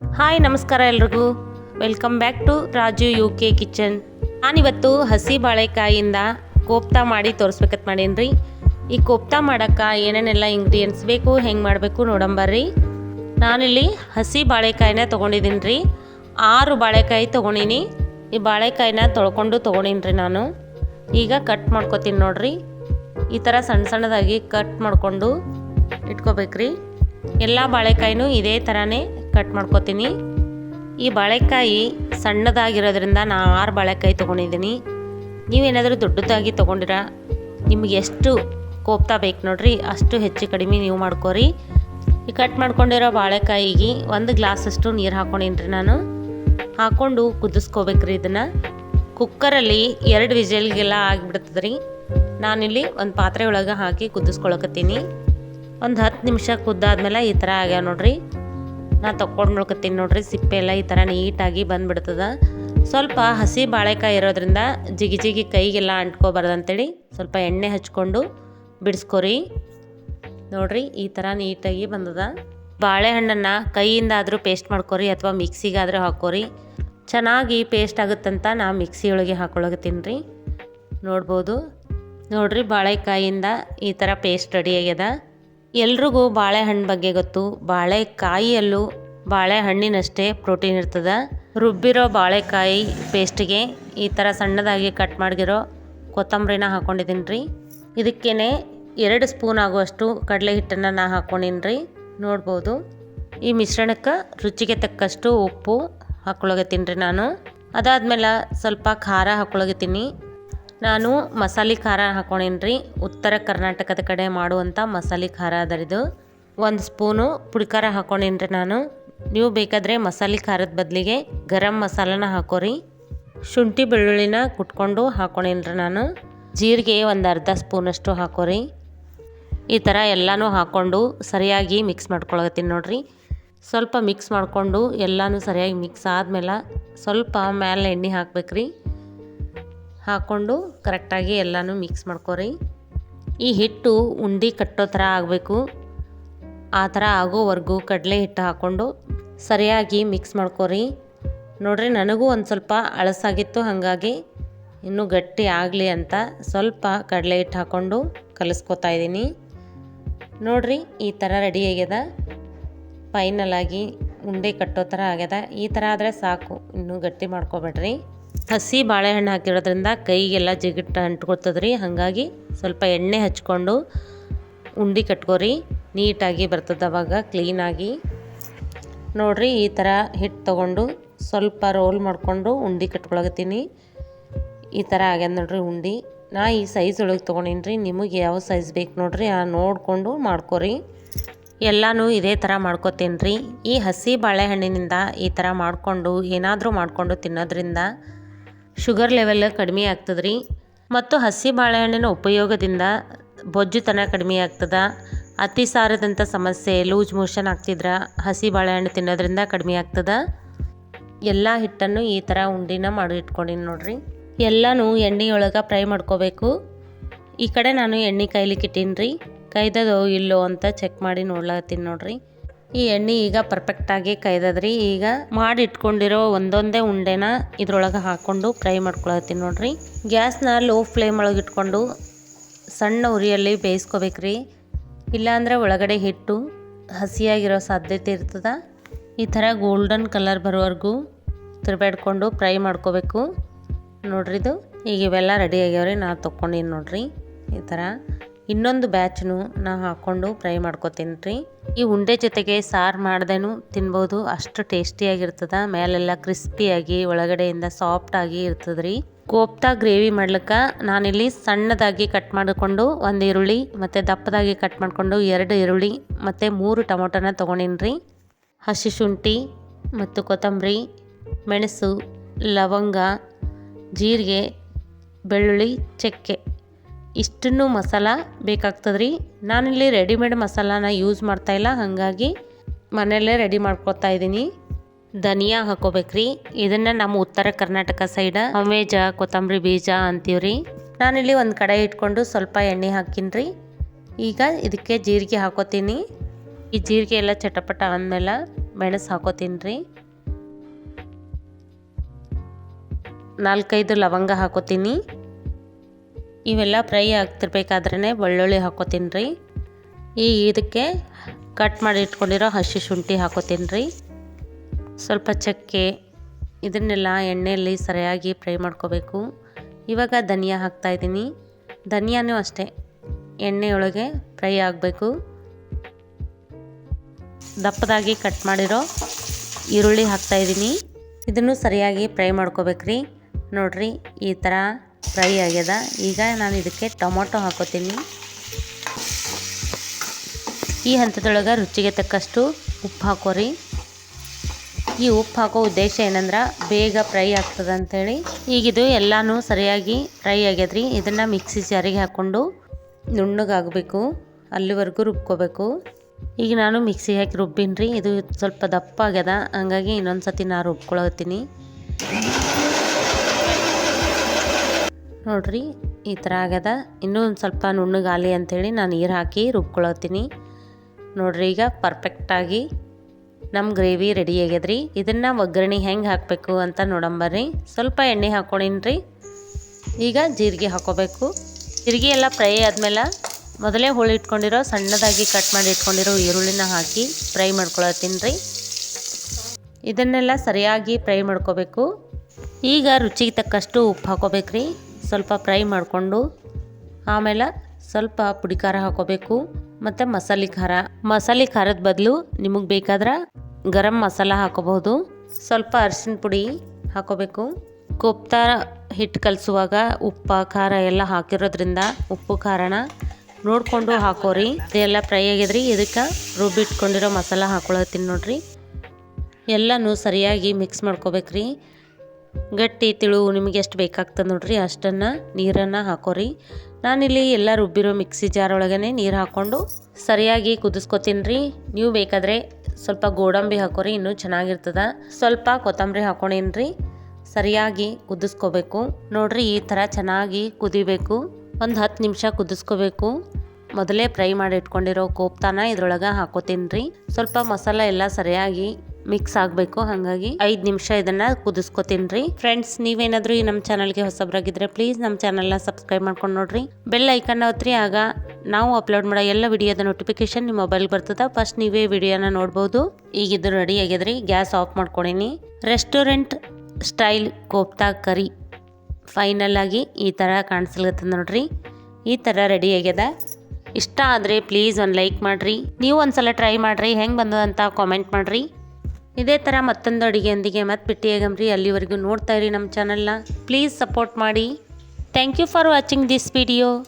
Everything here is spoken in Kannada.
ಹಾಯ್, ನಮಸ್ಕಾರ ಎಲ್ರಿಗೂ. Welcome back to Raju U K kitchen. ನಾನಿವತ್ತು ಹಸಿ ಬಾಳೆಕಾಯಿಯಿಂದ ಕೋಪ್ತಾ ಮಾಡಿ ತೋರಿಸ್ಬೇಕತ್ ಮಾಡೀನಿ ಈ ಕೋಪ್ತಾ ಮಾಡೋಕ್ಕೆ ಏನೇನೆಲ್ಲ ಇಂಗ್ರೀಡಿಯೆಂಟ್ಸ್ ಬೇಕು, ಹೆಂಗೆ ಮಾಡಬೇಕು ನೋಡಂಬರ್ರಿ ನಾನಿಲ್ಲಿ ಹಸಿ ಬಾಳೆಕಾಯಿನ ತೊಗೊಂಡಿದ್ದೀನಿ ರೀ ಆರು ಬಾಳೆಕಾಯಿ ತೊಗೊಂಡಿನಿ. ಈ ಬಾಳೆಕಾಯಿನ ತೊಳ್ಕೊಂಡು ತೊಗೊಂಡಿನಿ ರೀ ನಾನು. ಈಗ ಕಟ್ ಮಾಡ್ಕೊತೀನಿ ನೋಡ್ರಿ. ಈ ಥರ ಸಣ್ಣ ಸಣ್ಣದಾಗಿ ಕಟ್ ಮಾಡಿಕೊಂಡು ಇಟ್ಕೋಬೇಕ್ರಿ. ಎಲ್ಲ ಬಾಳೆಕಾಯಿನೂ ಇದೇ ಥರನೇ ಕಟ್ ಮಾಡ್ಕೊತೀನಿ. ಈ ಬಾಳೆಕಾಯಿ ಸಣ್ಣದಾಗಿರೋದ್ರಿಂದ ನಾ ಆರು ಬಾಳೆಕಾಯಿ ತೊಗೊಂಡಿದ್ದೀನಿ. ನೀವೇನಾದರೂ ದೊಡ್ಡದಾಗಿ ತೊಗೊಂಡಿರ? ನಿಮ್ಗೆ ಎಷ್ಟು ಕೋಪ್ತಾ ಬೇಕು ನೋಡ್ರಿ, ಅಷ್ಟು ಹೆಚ್ಚು ಕಡಿಮೆ ನೀವು ಮಾಡ್ಕೋರಿ. ಈ ಕಟ್ ಮಾಡ್ಕೊಂಡಿರೋ ಬಾಳೆಕಾಯಿಗೆ ಒಂದು ಗ್ಲಾಸಷ್ಟು ನೀರು ಹಾಕ್ಕೊಂಡೀನಿ ನಾನು. ಹಾಕ್ಕೊಂಡು ಕುದಿಸ್ಕೋಬೇಕ್ರಿ ಇದನ್ನು. ಕುಕ್ಕರಲ್ಲಿ ಎರಡು ವಿಜಲ್ಗೆಲ್ಲ ಆಗಿಬಿಡ್ತದೆ ರೀ ನಾನಿಲ್ಲಿ ಒಂದು ಪಾತ್ರೆ ಒಳಗೆ ಹಾಕಿ ಕುದಿಸ್ಕೊಳಕತ್ತೀನಿ. ಒಂದು ಹತ್ತು ನಿಮಿಷ ಕುದ್ದಾದ್ಮೇಲೆ ಈ ಥರ ಆಗ್ಯಾವ ನೋಡ್ರಿ. ನಾ ತೊಗೊಂಡು ನೋಡ್ಕೊತೀನಿ ನೋಡ್ರಿ, ಸಿಪ್ಪೆ ಎಲ್ಲ ಈ ಥರ ನೀಟಾಗಿ ಬಂದುಬಿಡ್ತದೆ. ಸ್ವಲ್ಪ ಹಸಿ ಬಾಳೆಕಾಯಿ ಇರೋದ್ರಿಂದ ಜಿಗಿ ಜಿಗಿ ಕೈಗೆಲ್ಲ ಅಂಟ್ಕೋಬಾರ್ದು ಅಂತೇಳಿ ಸ್ವಲ್ಪ ಎಣ್ಣೆ ಹಚ್ಕೊಂಡು ಬಿಡಿಸ್ಕೊರಿ. ನೋಡ್ರಿ, ಈ ಥರ ನೀಟಾಗಿ ಬಂದದ. ಬಾಳೆಹಣ್ಣನ್ನು ಕೈಯಿಂದ ಆದರೂ ಪೇಸ್ಟ್ ಮಾಡ್ಕೊರಿ ಅಥವಾ ಮಿಕ್ಸಿಗಾದರೂ ಹಾಕೋರಿ ಚೆನ್ನಾಗಿ ಪೇಸ್ಟ್ ಆಗುತ್ತಂತ ನಾ ಮಿಕ್ಸಿಯೊಳಗೆ ಹಾಕೊಳಗತ್ತೀನಿ ರೀ. ನೋಡ್ಬೋದು. ನೋಡ್ರಿ, ಬಾಳೆಕಾಯಿಂದ ಈ ಥರ ಪೇಸ್ಟ್ ರೆಡಿ ಆಗ್ಯದ. ಎಲ್ರಿಗೂ ಬಾಳೆಹಣ್ಣು ಬಗ್ಗೆ ಗೊತ್ತು. ಬಾಳೆಕಾಯಿಯಲ್ಲೂ ಬಾಳೆಹಣ್ಣಿನಷ್ಟೇ ಪ್ರೋಟೀನ್ ಇರ್ತದೆ. ರುಬ್ಬಿರೋ ಬಾಳೆಕಾಯಿ ಪೇಸ್ಟಿಗೆ ಈ ಥರ ಸಣ್ಣದಾಗಿ ಕಟ್ ಮಾಡಿರೋ ಕೊತ್ತಂಬರಿನ ಹಾಕ್ಕೊಂಡಿದ್ದೀನಿ ರೀ ಇದಕ್ಕೇ ಎರಡು ಸ್ಪೂನ್ ಆಗುವಷ್ಟು ಕಡಲೆ ಹಿಟ್ಟನ್ನು ನಾ ಹಾಕ್ಕೊಂಡಿನಿ ರೀ ನೋಡ್ಬೋದು. ಈ ಮಿಶ್ರಣಕ್ಕೆ ರುಚಿಗೆ ತಕ್ಕಷ್ಟು ಉಪ್ಪು ಹಾಕ್ಕೊಳಗತ್ತೀನಿ ರೀ ನಾನು. ಅದಾದ್ಮೇಲೆ ಸ್ವಲ್ಪ ಖಾರ ಹಾಕ್ಕೊಳಗತ್ತೀನಿ. ನಾನು ಮಸಾಲೆ ಖಾರ ಹಾಕ್ಕೊಂಡೀನಿ ರೀ ಉತ್ತರ ಕರ್ನಾಟಕದ ಕಡೆ ಮಾಡುವಂಥ ಮಸಾಲೆ ಖಾರ ಅದರಿದು. ಒಂದು ಸ್ಪೂನು ಪುಡಿಕಾರ ಹಾಕ್ಕೊಂಡೀನಿ ರೀ ನಾನು. ನೀವು ಬೇಕಾದರೆ ಮಸಾಲೆ ಖಾರದ ಬದಲಿಗೆ ಗರಂ ಮಸಾಲನ ಹಾಕೋರಿ. ಶುಂಠಿ ಬೆಳ್ಳುಳ್ಳಿನ ಕುಟ್ಕೊಂಡು ಹಾಕ್ಕೊಂಡೀನಿ ರೀ ನಾನು. ಜೀರಿಗೆ ಒಂದು ಅರ್ಧ ಸ್ಪೂನಷ್ಟು ಹಾಕೋರಿ. ಈ ಥರ ಎಲ್ಲನೂ ಹಾಕ್ಕೊಂಡು ಸರಿಯಾಗಿ ಮಿಕ್ಸ್ ಮಾಡ್ಕೊಳತ್ತೀನಿ ನೋಡಿರಿ. ಸ್ವಲ್ಪ ಮಿಕ್ಸ್ ಮಾಡಿಕೊಂಡು ಎಲ್ಲನೂ ಸರಿಯಾಗಿ ಮಿಕ್ಸ್ ಆದಮೇಲೆ ಸ್ವಲ್ಪ ಮೇಲೆ ಎಣ್ಣೆ ಹಾಕ್ಬೇಕ್ರಿ. ಹಾಕ್ಕೊಂಡು ಕರೆಕ್ಟಾಗಿ ಎಲ್ಲನೂ ಮಿಕ್ಸ್ ಮಾಡ್ಕೊರಿ. ಈ ಹಿಟ್ಟು ಉಂಡೆ ಕಟ್ಟೋ ಥರ ಆಗಬೇಕು. ಆ ಥರ ಆಗೋವರೆಗೂ ಕಡಲೆ ಹಿಟ್ಟು ಹಾಕ್ಕೊಂಡು ಸರಿಯಾಗಿ ಮಿಕ್ಸ್ ಮಾಡ್ಕೊರಿ. ನೋಡ್ರಿ, ನನಗೂ ಒಂದು ಸ್ವಲ್ಪ ಅಳಸಾಗಿತ್ತು, ಹಾಗಾಗಿ ಇನ್ನೂ ಗಟ್ಟಿ ಆಗಲಿ ಅಂತ ಸ್ವಲ್ಪ ಕಡಲೆ ಹಿಟ್ಟು ಹಾಕ್ಕೊಂಡು ಕಲಿಸ್ಕೊತಾ ಇದ್ದೀನಿ. ನೋಡ್ರಿ, ಈ ಥರ ರೆಡಿ ಆಗ್ಯದ. ಫೈನಲ್ ಆಗಿ ಉಂಡೆ ಕಟ್ಟೋ ಥರ ಆಗ್ಯದ. ಈ ಥರ ಆದರೆ ಸಾಕು, ಇನ್ನೂ ಗಟ್ಟಿ ಮಾಡ್ಕೊಬೇಡ್ರಿ. ಹಸಿ ಬಾಳೆಹಣ್ಣು ಹಾಕಿರೋದ್ರಿಂದ ಕೈಗೆಲ್ಲ ಜಿಗಿಟ್ಟು ಅಂಟ್ಕೊಳ್ತದ್ರಿ ಹಾಗಾಗಿ ಸ್ವಲ್ಪ ಎಣ್ಣೆ ಹಚ್ಕೊಂಡು ಉಂಡೆ ಕಟ್ಕೋರಿ. ನೀಟಾಗಿ ಬರ್ತದೆ ಅವಾಗ ಕ್ಲೀನಾಗಿ. ನೋಡಿರಿ ಈ ಥರ ಹಿಟ್ಟು ತೊಗೊಂಡು ಸ್ವಲ್ಪ ರೋಲ್ ಮಾಡಿಕೊಂಡು ಉಂಡೆ ಕಟ್ಕೊಳಗತ್ತೀನಿ ಈ ಥರ ಆಗ್ಯದ ನೋಡ್ರಿ ಉಂಡೆ. ನಾ ಈ ಸೈಜ್ ಒಳಗೆ ತೊಗೊಂಡೀನಿ ರೀ ನಿಮಗೆ ಯಾವ ಸೈಜ್ ಬೇಕು ನೋಡ್ರಿ ಆ ನೋಡಿಕೊಂಡು ಮಾಡ್ಕೊರಿ. ಎಲ್ಲನೂ ಇದೇ ಥರ ಮಾಡ್ಕೋತೀನಿ ರೀ ಈ ಹಸಿ ಬಾಳೆಹಣ್ಣಿನಿಂದ ಈ ಥರ ಮಾಡಿಕೊಂಡು ಏನಾದರೂ ಮಾಡಿಕೊಂಡು ತಿನ್ನೋದ್ರಿಂದ ಶುಗರ್ ಲೆವೆಲ್ ಕಡಿಮೆ ಆಗ್ತದೆ ರೀ ಮತ್ತು ಹಸಿ ಬಾಳೆಹಣ್ಣಿನ ಉಪಯೋಗದಿಂದ ಬೊಜ್ಜುತನ ಕಡಿಮೆ ಆಗ್ತದೆ. ಅತಿ ಸಾರದಂಥ ಸಮಸ್ಯೆ ಲೂಸ್ ಮೋಷನ್ ಆಗ್ತಿದ್ರೆ, ಹಸಿ ಬಾಳೆಹಣ್ಣು ತಿನ್ನೋದ್ರಿಂದ ಕಡಿಮೆ ಆಗ್ತದ. ಎಲ್ಲ ಹಿಟ್ಟನ್ನು ಈ ಥರ ಉಂಡಿನ ಮಾಡಿ ಇಟ್ಕೊಂಡಿನಿ ನೋಡ್ರಿ. ಎಲ್ಲನೂ ಎಣ್ಣೆಯೊಳಗೆ ಫ್ರೈ ಮಾಡ್ಕೋಬೇಕು. ಈ ಕಡೆ ನಾನು ಎಣ್ಣೆ ಕಾಯ್ಲಿಕ್ಕೆ ಇಟ್ಟೀನಿ ರೀ ಕೈದದೋ ಇಲ್ಲೋ ಅಂತ ಚೆಕ್ ಮಾಡಿ ನೋಡ್ಲತ್ತೀನಿ ನೋಡ್ರಿ. ಈ ಎಣ್ಣೆ ಈಗ ಪರ್ಫೆಕ್ಟಾಗಿ ಕೈದದ್ರಿ ಈಗ ಮಾಡಿ ಇಟ್ಕೊಂಡಿರೋ ಒಂದೊಂದೇ ಉಂಡೆನ ಇದ್ರೊಳಗೆ ಹಾಕ್ಕೊಂಡು ಫ್ರೈ ಮಾಡ್ಕೊಳತ್ತೀನಿ ನೋಡ್ರಿ. ಗ್ಯಾಸ್ನ ಲೋ ಫ್ಲೇಮ್ ಒಳಗೆ ಇಟ್ಕೊಂಡು ಸಣ್ಣ ಉರಿಯಲ್ಲಿ ಬೇಯಿಸ್ಕೋಬೇಕ್ರಿ. ಇಲ್ಲಾಂದರೆ ಒಳಗಡೆ ಹಿಟ್ಟು ಹಸಿಯಾಗಿರೋ ಸಾಧ್ಯತೆ ಇರ್ತದೆ. ಈ ಥರ ಗೋಲ್ಡನ್ ಕಲರ್ ಬರೋವರೆಗೂ ತಿರ್ಬೇಡ್ಕೊಂಡು ಫ್ರೈ ಮಾಡ್ಕೋಬೇಕು. ನೋಡ್ರಿ ಇದು. ಈಗ ಇವೆಲ್ಲ ರೆಡಿ ಆಗ್ಯಾವ್ರಿ. ನಾ ತೊಗೊಂಡೀನಿ ನೋಡ್ರಿ. ಈ ಥರ ಇನ್ನೊಂದು ಬ್ಯಾಚ್ನು ನಾ ಹಾಕ್ಕೊಂಡು ಫ್ರೈ ಮಾಡ್ಕೊತೀನಿ ರೀ. ಈ ಉಂಡೆ ಜೊತೆಗೆ ಸಾರು ಮಾಡ್ದೇನು ತಿನ್ಬೋದು, ಅಷ್ಟು ಟೇಸ್ಟಿಯಾಗಿರ್ತದ, ಮೇಲೆಲ್ಲ ಕ್ರಿಸ್ಪಿಯಾಗಿ, ಒಳಗಡೆಯಿಂದ ಸಾಫ್ಟಾಗಿ ಇರ್ತದೆ ರೀ. ಕೋಪ್ತಾ ಗ್ರೇವಿ ಮಾಡ್ಲಿಕ್ಕೆ ನಾನಿಲ್ಲಿ ಸಣ್ಣದಾಗಿ ಕಟ್ ಮಾಡಿಕೊಂಡು ಒಂದು ಈರುಳ್ಳಿ ಮತ್ತು ದಪ್ಪದಾಗಿ ಕಟ್ ಮಾಡಿಕೊಂಡು ಎರಡು ಈರುಳ್ಳಿ ಮತ್ತು ಮೂರು ಟೊಮೊಟೊನ ತೊಗೊಂಡಿನಿ ರೀ. ಹಸಿ ಶುಂಠಿ ಮತ್ತು ಕೊತ್ತಂಬರಿ, ಮೆಣಸು, ಲವಂಗ, ಜೀರಿಗೆ, ಬೆಳ್ಳುಳ್ಳಿ, ಚಕ್ಕೆ. ಇಷ್ಟನ್ನು ಮಸಾಲ ಬೇಕಾಗ್ತದೆ ರೀ ನಾನಿಲ್ಲಿ ರೆಡಿಮೇಡ್ ಮಸಾಲಾನ ಯೂಸ್ ಮಾಡ್ತಾಯಿಲ್ಲ ಹಾಗಾಗಿ ಮನೆಯಲ್ಲೇ ರೆಡಿ ಮಾಡ್ಕೊತಾ ಇದ್ದೀನಿ. ಧನಿಯಾ ಹಾಕೋಬೇಕ್ರಿ. ಇದನ್ನು ನಮ್ಮ ಉತ್ತರ ಕರ್ನಾಟಕ ಸೈಡ ಅಮೇಜ ಕೊತ್ತಂಬರಿ ಬೀಜ ಅಂತೀವ್ರಿ. ನಾನಿಲ್ಲಿ ಒಂದು ಕಡೆ ಇಟ್ಕೊಂಡು ಸ್ವಲ್ಪ ಎಣ್ಣೆ ಹಾಕಿನ್ರಿ ಈಗ ಇದಕ್ಕೆ ಜೀರಿಗೆ ಹಾಕೋತೀನಿ. ಈ ಜೀರಿಗೆ ಎಲ್ಲ ಚಟಪಟ ಅಂದಮೇಲೆ ಮೆಣಸು ಹಾಕೋತೀನಿ. ರೀ ನಾಲ್ಕೈದು ಲವಂಗ ಹಾಕೋತೀನಿ. ಇವೆಲ್ಲ ಫ್ರೈ ಆಗ್ತಿರ್ಬೇಕಾದ್ರೇ ಬೆಳ್ಳುಳ್ಳಿ ಹಾಕೋತೀನಿ ಈಗ ಇದಕ್ಕೆ ಕಟ್ ಮಾಡಿ ಇಟ್ಕೊಂಡಿರೋ ಹಸಿ ಶುಂಠಿ ಹಾಕೋತೀನಿ ಸ್ವಲ್ಪ ಚಕ್ಕೆ, ಇದನ್ನೆಲ್ಲ ಎಣ್ಣೆಯಲ್ಲಿ ಸರಿಯಾಗಿ ಫ್ರೈ ಮಾಡ್ಕೋಬೇಕು. ಇವಾಗ ಧನಿಯಾ ಹಾಕ್ತಾಯಿದ್ದೀನಿ ಧನಿಯಾನೂ ಅಷ್ಟೇ, ಎಣ್ಣೆಯೊಳಗೆ ಫ್ರೈ ಆಗಬೇಕು. ದಪ್ಪದಾಗಿ ಕಟ್ ಮಾಡಿರೋ ಈರುಳ್ಳಿ ಹಾಕ್ತಾಯಿದ್ದೀನಿ ಇದನ್ನು ಸರಿಯಾಗಿ ಫ್ರೈ ಮಾಡ್ಕೋಬೇಕ್ರಿ. ನೋಡಿರಿ, ಈ ಥರ ಫ್ರೈ ಆಗ್ಯದ. ಈಗ ನಾನು ಇದಕ್ಕೆ ಟೊಮೊಟೊ ಹಾಕೋತೀನಿ. ಈ ಹಂತದೊಳಗೆ ರುಚಿಗೆ ತಕ್ಕಷ್ಟು ಉಪ್ಪು ಹಾಕೋರಿ. ಈ ಉಪ್ಪು ಹಾಕೋ ಉದ್ದೇಶ ಏನಂದ್ರೆ ಬೇಗ ಫ್ರೈ ಆಗ್ತದೆ ಅಂಥೇಳಿ ಈಗಿದು ಎಲ್ಲನೂ ಸರಿಯಾಗಿ ಫ್ರೈ ಆಗ್ಯದ್ರಿ. ಇದನ್ನು ಮಿಕ್ಸಿ ಜಾರಿಗೆ ಹಾಕ್ಕೊಂಡು ನುಣ್ಣಗಾಗಬೇಕು. ಅಲ್ಲಿವರೆಗೂ ರುಬ್ಕೋಬೇಕು. ಈಗ ನಾನು ಮಿಕ್ಸಿಗೆ ಹಾಕಿ ರುಬ್ಬಿನ್ರಿ. ಇದು ಸ್ವಲ್ಪ ದಪ್ಪ ಆಗ್ಯದ. ಹಂಗಾಗಿ ಇನ್ನೊಂದು ಸತಿ ನಾನು ರುಬ್ಕೊಳತ್ತೀನಿ. ನೋಡ್ರಿ, ಈ ಥರ ಆಗ್ಯದ. ಇನ್ನೂ ಒಂದು ಸ್ವಲ್ಪ ನುಣ್ಣಗಾಲಿ ಅಂಥೇಳಿ ನಾನು ನೀರು ಹಾಕಿ ರುಬ್ಕೊಳತ್ತೀನಿ. ನೋಡ್ರಿ, ಈಗ ಪರ್ಫೆಕ್ಟಾಗಿ ನಮ್ಮ ಗ್ರೇವಿ ರೆಡಿ ಆಗ್ಯದ್ರಿ. ಇದನ್ನು ಒಗ್ಗರಣೆ ಹೆಂಗೆ ಹಾಕಬೇಕು ಅಂತ ನೋಡಂಬರ್ರಿ ಸ್ವಲ್ಪ ಎಣ್ಣೆ ಹಾಕ್ಕೊಂಡಿನ್ರಿ ಈಗ ಜೀರಿಗೆ ಹಾಕೋಬೇಕು. ಜೀರಿಗೆ ಎಲ್ಲ ಫ್ರೈ ಆದಮೇಲೆ ಮೊದಲೇ ಹುಳಿ ಇಟ್ಕೊಂಡಿರೋ, ಸಣ್ಣದಾಗಿ ಕಟ್ ಮಾಡಿ ಇಟ್ಕೊಂಡಿರೋ ಈರುಳ್ಳಿನ ಹಾಕಿ ಫ್ರೈ ಮಾಡ್ಕೊಳತ್ತೀನಿ ಇದನ್ನೆಲ್ಲ ಸರಿಯಾಗಿ ಫ್ರೈ ಮಾಡ್ಕೋಬೇಕು. ಈಗ ರುಚಿಗೆ ತಕ್ಕಷ್ಟು ಉಪ್ಪು ಹಾಕೋಬೇಕ್ರಿ. ಸ್ವಲ್ಪ ಫ್ರೈ ಮಾಡಿಕೊಂಡು ಆಮೇಲೆ ಸ್ವಲ್ಪ ಪುಡಿ ಖಾರ ಹಾಕೋಬೇಕು. ಮತ್ತು ಮಸಾಲೆ ಖಾರ. ಮಸಾಲೆ ಖಾರದ ಬದಲು ನಿಮಗೆ ಬೇಕಾದ್ರೆ ಗರಂ ಮಸಾಲ ಹಾಕೋಬಹುದು. ಸ್ವಲ್ಪ ಅರಿಶಿನ ಪುಡಿ ಹಾಕೋಬೇಕು. ಕೊಪ್ತಾ ಹಿಟ್ಟು ಕಲಿಸುವಾಗ ಉಪ್ಪು, ಖಾರ ಎಲ್ಲ ಹಾಕಿರೋದ್ರಿಂದ ಉಪ್ಪು, ಖಾರನ ನೋಡಿಕೊಂಡು ಹಾಕೋರಿ. ಇದೆಲ್ಲ ಫ್ರೈ ಆಗಿದ್ರಿ, ಇದಕ್ಕೆ ರುಬ್ಬಿಟ್ಕೊಂಡಿರೋ ಮಸಾಲ ಹಾಕೊಳತ್ತೀನಿ ನೋಡಿರಿ. ಎಲ್ಲನೂ ಸರಿಯಾಗಿ ಮಿಕ್ಸ್ ಮಾಡ್ಕೋಬೇಕ್ರಿ. ಗಟ್ಟಿ ತಿಳು ನಿಮಗೆ ಎಷ್ಟು ಬೇಕಾಗ್ತದೆ ನೋಡ್ರಿ, ಅಷ್ಟನ್ನು ನೀರನ್ನು ಹಾಕೋರಿ. ನಾನಿಲ್ಲಿ ಎಲ್ಲ ರುಬ್ಬಿರೋ ಮಿಕ್ಸಿ ಜಾರ್ ಒಳಗೇ ನೀರು ಹಾಕ್ಕೊಂಡು ಸರಿಯಾಗಿ ಕುದಿಸ್ಕೊತೀನಿ ರೀ ನೀವು ಬೇಕಾದರೆ ಸ್ವಲ್ಪ ಗೋಡಂಬಿ ಹಾಕೋರಿ, ಇನ್ನೂ ಚೆನ್ನಾಗಿರ್ತದ. ಸ್ವಲ್ಪ ಕೊತ್ತಂಬರಿ ಹಾಕೊಂಡೇನಿ ರೀ ಸರಿಯಾಗಿ ಕುದಿಸ್ಕೋಬೇಕು. ನೋಡ್ರಿ, ಈ ಥರ ಚೆನ್ನಾಗಿ ಕುದಿಬೇಕು. ಒಂದು ಹತ್ತು ನಿಮಿಷ ಕುದಿಸ್ಕೋಬೇಕು. ಮೊದಲೇ ಫ್ರೈ ಮಾಡಿ ಇಟ್ಕೊಂಡಿರೋ ಕೋಪ್ತಾನ ಇದ್ರೊಳಗೆ ಹಾಕೋತೀನಿ ರೀ ಸ್ವಲ್ಪ ಮಸಾಲ ಎಲ್ಲ ಸರಿಯಾಗಿ ಮಿಕ್ಸ್ ಆಗಬೇಕು, ಹಾಗಾಗಿ ಐದು ನಿಮಿಷ ಇದನ್ನು ಕುದಿಸ್ಕೊತೀನಿ ಫ್ರೆಂಡ್ಸ್ ನೀವೇನಾದರೂ ಈ ನಮ್ಮ ಚಾನಲ್ಗೆ ಹೊಸಬ್ರಾಗಿದ್ದರೆ ಪ್ಲೀಸ್ ನಮ್ಮ ಚಾನಲ್ನ ಸಬ್ಸ್ಕ್ರೈಬ್ ಮಾಡ್ಕೊಂಡು ನೋಡ್ರಿ. ಬೆಲ್ ಐಕನ್ ಹೋತ್ರಿ ಆಗ ನಾವು ಅಪ್ಲೋಡ್ ಮಾಡೋ ಎಲ್ಲ ವಿಡಿಯೋದ ನೋಟಿಫಿಕೇಶನ್ ನಿಮ್ಮ ಮೊಬೈಲ್ ಬರ್ತದ. ಫಸ್ಟ್ ನೀವೇ ವಿಡಿಯೋನ ನೋಡ್ಬೋದು. ಈಗ ಇದು ರೆಡಿ ಆಗ್ಯದ್ರಿ gas off ಮಾಡ್ಕೊಳೀನಿ. Restaurant style kofta curry. Final ಆಗಿ ಈ ಥರ ಕಾಣಿಸ್ಲತ್ತದ ನೋಡ್ರಿ. ಈ ಥರ ರೆಡಿ ಆಗ್ಯದ. ಇಷ್ಟ ಆದರೆ ಪ್ಲೀಸ್ ಒಂದು ಲೈಕ್ ಮಾಡಿರಿ. ನೀವು ಒಂದು ಸಲ ಟ್ರೈ ಮಾಡಿರಿ, ಹೆಂಗೆ ಬಂದದಂತ ಕಾಮೆಂಟ್ ಮಾಡಿರಿ. ಇದೇ ಥರ ಮತ್ತೊಂದು ಅಡುಗೆಯೊಂದಿಗೆ ಮತ್ತೆ ಭೇಟಿಯಾಗಮ್ರಿ ಅಲ್ಲಿವರೆಗೂ ನೋಡ್ತಾ ಇರಿ ನಮ್ಮ ಚಾನಲ್ನ ಪ್ಲೀಸ್ ಸಪೋರ್ಟ್ ಮಾಡಿ. Thank you for watching this video